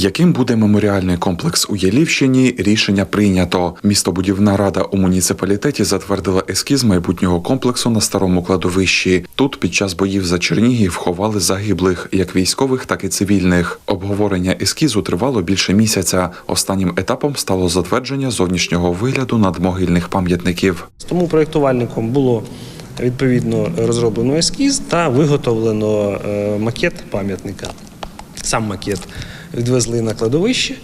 Яким буде меморіальний комплекс у Єлівщині? Рішення прийнято. Містобудівна рада у муніципалітеті затвердила ескіз майбутнього комплексу на старому кладовищі. Тут під час боїв за Чернігів ховали загиблих, як військових, так і цивільних. Обговорення ескізу тривало більше місяця. Останнім етапом стало затвердження зовнішнього вигляду надмогильних пам'ятників. Тому проєктувальником було відповідно розроблено ескіз та виготовлено е, макет пам'ятника. Сам макет відвезли на кладовище,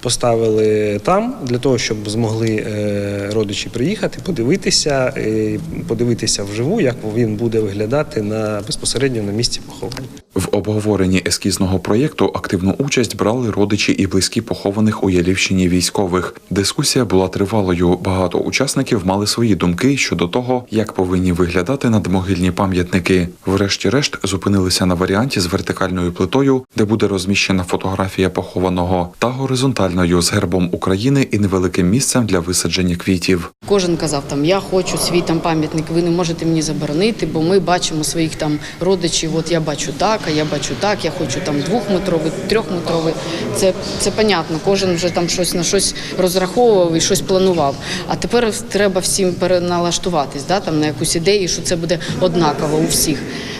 поставили там для того, щоб змогли е, родичі приїхати, подивитися, е, подивитися вживу, як він буде виглядати на безпосередньо на місці поховання. Обговоренні ескізного проєкту активну участь брали родичі і близькі похованих у Ялівщині військових. Дискусія була тривалою. Багато учасників мали свої думки щодо того, як повинні виглядати надмогильні пам'ятники. Врешті-решт зупинилися на варіанті з вертикальною плитою, де буде розміщена фотографія похованого, та горизонтальною з гербом України і невеликим місцем для висадження квітів. Кожен казав там я хочу свій там пам'ятник, ви не можете мені заборонити, бо ми бачимо своїх там родичів. От я бачу так, а я бачу так, я хочу там двохметровий, трьохметровий. Це це понятно. Кожен вже там щось на щось розраховував і щось планував. А тепер треба всім переналаштуватись, да, там на якусь ідею, що це буде однаково у всіх.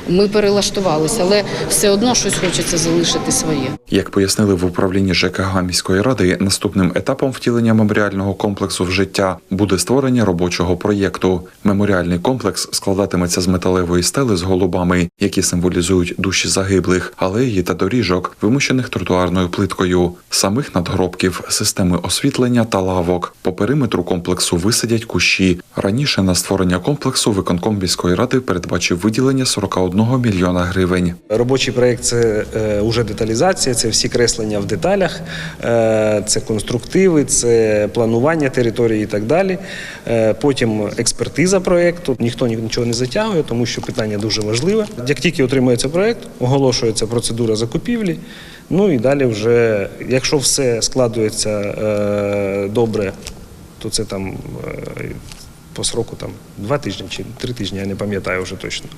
Ми перелаштувалися, але все одно щось хочеться залишити своє. Як пояснили в управлінні ЖКГ міської ради, наступним етапом втілення меморіального комплексу в життя буде створення робочого проєкту. Меморіальний комплекс складатиметься з металевої стели з голубами, які символізують душі загиблих, алеї та доріжок, вимощених тротуарною плиткою, самих надгробків, системи освітлення та лавок. По периметру комплексу висадять кущі. Раніше на створення комплексу виконком міської ради передбачив виділення 41 мільйона гривень. Робочий проєкт це е, уже деталізація, це всі креслення в деталях, е, це конструктиви, це планування території і так далі. Е, потім експертиза проєкту. Ніхто нічого не затягує, тому що питання дуже важливе. Як тільки отримується проєкт, оголошується процедура закупівлі. Ну і далі вже, якщо все складується е, добре, то це там е, по сроку два тижні чи три тижні, я не пам'ятаю вже точно.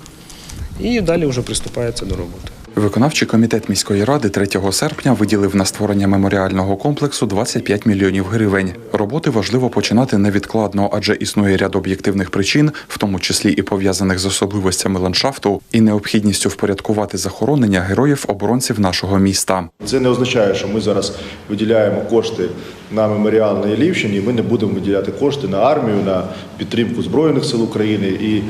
І далі вже приступається до роботи. Виконавчий комітет міської ради 3 серпня виділив на створення меморіального комплексу 25 мільйонів гривень. Роботи важливо починати невідкладно, адже існує ряд об'єктивних причин, в тому числі і пов'язаних з особливостями ландшафту, і необхідністю впорядкувати захоронення героїв оборонців нашого міста. Це не означає, що ми зараз виділяємо кошти на меморіал на Ілівщині, Ми не будемо виділяти кошти на армію, на підтримку Збройних сил України і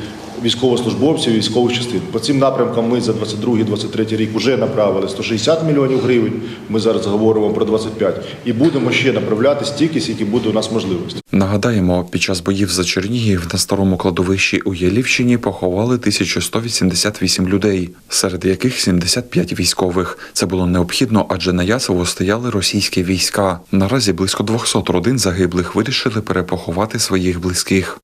військовослужбовців, військових частин. По цим напрямкам ми за 22-23 рік вже направили 160 мільйонів гривень. Ми зараз говоримо про 25. І будемо ще направляти стільки, скільки буде у нас можливості. Нагадаємо, під час боїв за Чернігів на старому кладовищі у Ялівщині поховали 1188 людей, серед яких 75 військових. Це було необхідно, адже на Ясово стояли російські війська. Наразі близько 200 родин загиблих вирішили перепоховати своїх близьких.